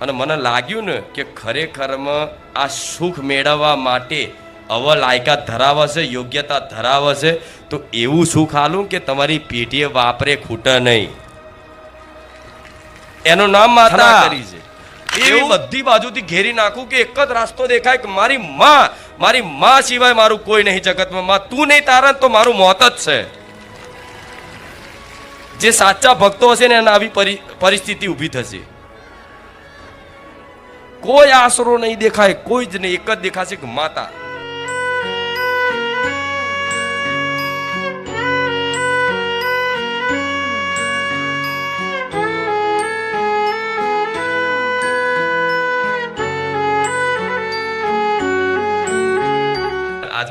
અને મને લાગ્યું ને કે ખરેખરમાં આ સુખ મેળવવા માટે અવ લાયકાત ધરાવે છે યોગ્યતા ધરાવે છે તો એવું સુખ આલું કે તમારી પેઢીએ વાપરે ખૂટે નહીં. એનું નામ માતા કરી છે. એવી બધી બાજુથી ઘેરી નાખું કે એક જ રાસ્તો દેખાય કે મારી માં મારી માં સિવાય મારું કોઈ નહીં જગતમાં. માં તું નહીં તારા તો મારું મોત જ છે. જે સાચા ભક્તો હશે ને એને આવી પરિસ્થિતિ ઊભી થશે. કોઈ આશરો નહીં દેખાય, કોઈ જ નહીં. એક જ દેખાશે કે માતા. આજ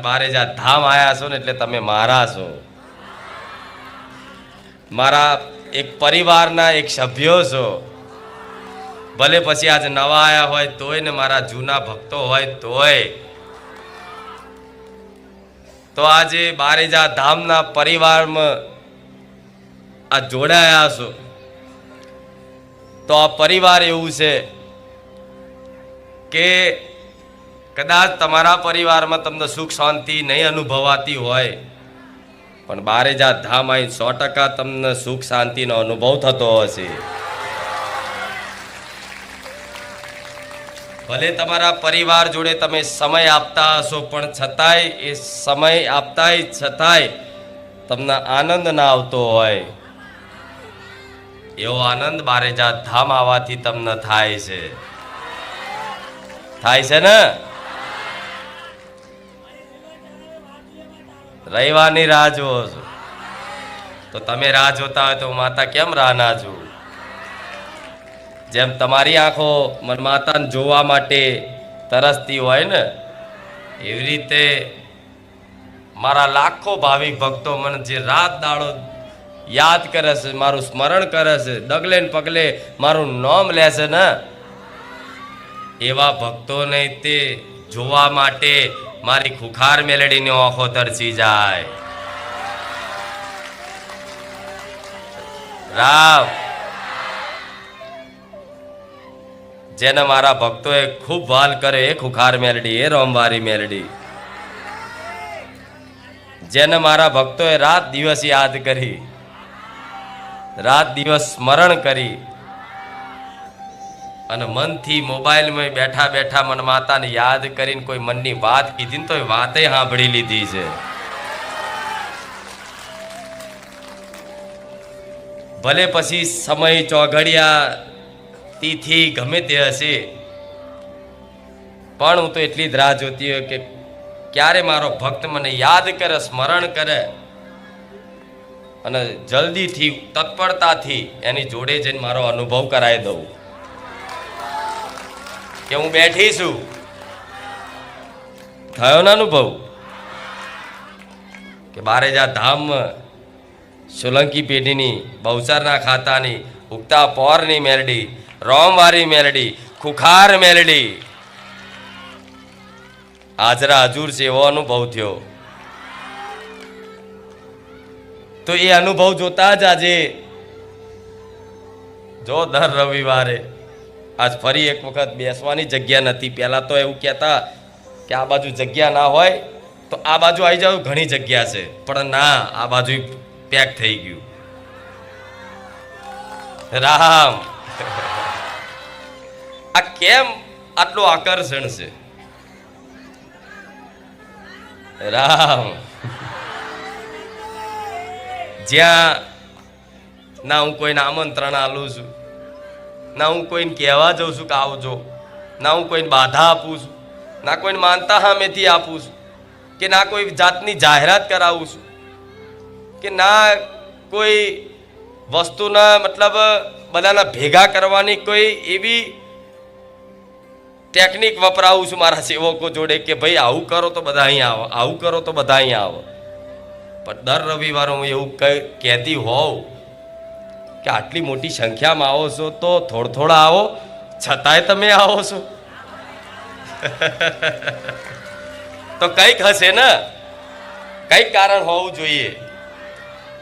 બારે જ ધામ આયા છો ને એટલે તમે મારા છો. મારા એક પરિવારના એક સભ્યો છો. ભલે પછી આજ નવા આવ્યા હોય, તોય ને મારા જૂના ભક્તો હોય, તોય. તો આજે બારેજા ધામના પરિવારમાં આ જોડાયા છો તો આ પરિવાર એવું છે કે કદાચ તમારા પરિવારમાં તમને સુખ શાંતિ નહીં અનુભવાતી હોય, પણ બારેજા ધામ અહીં સો ટકા તમને સુખ શાંતિનો અનુભવ થતો હશે. ભલે તમારા પરિવાર જોડે તમે સમય આપતા હશો, પણ છતાંય એ સમય આપતાય છતાંય તમને આનંદ ના આવતો હોય. એવો આનંદ બારેજા ધામ આવવાથી તમને થાય છે. થાય છે ને? રવિવારની રાહ જુઓ છો. તો તમે રાહ જોતા હોય તો માતા કેમ રાહ ના જોઉં જેમ તમારી આંખો મનમાતાને જોવા માટે તરસતી હોય ને, એવી રીતે મારા લાખો ભાવિક ભક્તો મને જે રાત દાડો યાદ કરે છે, મારું સ્મરણ કરે છે, ડગલે ને પગલે મારું નામ લે છે ને, એવા ભક્તોને તે જોવા માટે મારી ખુખાર મેલેડીની આંખો તરસી જાય. રામ. જેને મારા ભક્તોએ ખૂબ વાલ કરે એ ખુખાર મેલડી, એ રોમવારી મેલડી. જેને મારા ભક્તોએ રાત દિવસ યાદ કરી, રાત દિવસ સ્મરણ કરી, અને મનથી મોબાઈલમાં બેઠા બેઠા મન માતાને યાદ કરીને કોઈ મનની વાત કીધી ને તો એ વાતે સાંભળી લીધી છે. ભલે પછી સમય ચોઘડિયા તિથિ ગમે તે હશે. પણ હું તો એટલી જ રાહ જોતી હોય કે ક્યારે મારો ભક્ત મને યાદ કરે, સ્મરણ કરે અને જલ્દીથી, તત્પરતાથી એની જોડે જઈને મારો અનુભવ કરાવી દઉં. કે હું બેઠી છું. થયો ને અનુભવ? કે બારેજા ધામ, સોલંકી પેઢીની બહુચારના ખાતાની, ઉગતા પોરની મેલડી રોમવારી મેલડી, ખુખાર મેલડી. હાજરા હજુર છે એવો અનુભવ થયો. તો એ અનુભવ જોતા જ આજે, જો દર રવિવારે આજ ફરી એક વખત બેસવાની જગ્યા નથી. પહેલાં તો એવું કહેતા કે આ બાજુ જગ્યા ના હોય, તો આ બાજુ આવી જાવ ઘણી જગ્યા છે. પણ ના, આ બાજુ પેક થઈ ગયું. રામ. કેમ આટલું આકર્ષણ છે? રામ. જ્યાં, ના હું કોઈને આમંત્રણ આલું છું, ના હું કોઈને કહેવા જાઉં છું કે આવજો ના હું કોઈને બાધા આપું છું, ના કોઈને માનતા સામેથી આપું છું, કે ના કોઈ જાતની જાહેરાત કરાવું છું, કે ના કોઈ વસ્તુના મતલબ, બધાના ભેગા કરવાની કોઈ એવી ટેકનિક વપરાવું છું મારા સેવકો જોડે કે ભાઈ આવું કરો તો બધા અહીં આવો, આવું કરો તો બધા અહીંયા આવો. પણ દર રવિવારે હું એવું કહેતી હોઉં કે આટલી મોટી સંખ્યામાં આવો છો તો થોડ થોડા આવો, છતાંય તમે આવો છો. તો કંઈક હશે ને? કંઈક કારણ હોવું જોઈએ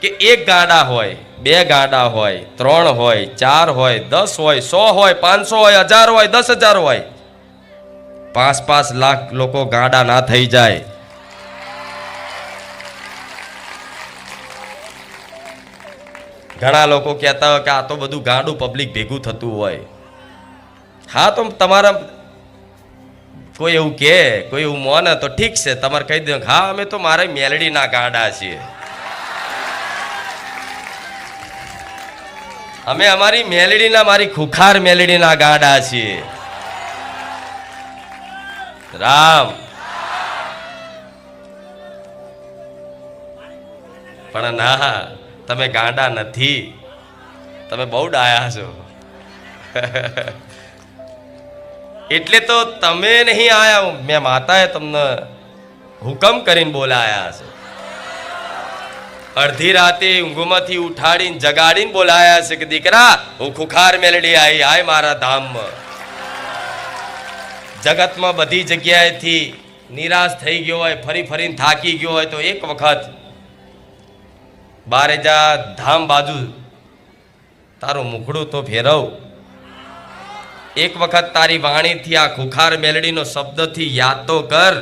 કે એક ગાડા હોય, બે ગાડા હોય, ત્રણ હોય, ચાર હોય, દસ હોય, સો હોય, પાંચસો હોય, હજાર હોય, દસ હજાર હોય. પાંચ પાંચ લાખ લોકો ગાડા ના થઈ જાય. ઘણા લોકો કહેતા હોય કે આ તો બધું ગાંડું પબ્લિક ભેગું થતું હોય. હા, તો તમારા કોઈ એવું કે, કોઈ એવું મોને તો ઠીક છે, તમારે કહી દો હા, અમે તો મારે મેલડીના ગાડા છીએ. અમે અમારી મેલડીના, મારી ખુખાર મેલડીના ગાડા છીએ. રામ. પણ ના, તમે ગાંડા નથી. તમે બહુ ડાયા છો. એટલે તો તમે નહીં આયા મેં માતાએ તમને હુકમ કરીને બોલાયા છે. અડધી રાતે ઊંઘમાંથી ઉઠાડીને જગાડીને બોલાયા છે કે દીકરા, હું ખુખાર મેલડી આવી આય મારા ધામમાં. જગતમાં બધી જગ્યાએથી નિરાશ થઈ ગયો હોય, ફરી ફરીને થાકી ગયો હોય તો એક વખત બારે જા ધામ બાજુ તારું મુખડું તો ફેરવ એક વખત તારી વાણીથી આ ખુખાર મેલડીનો શબ્દથી યાદ તો કર.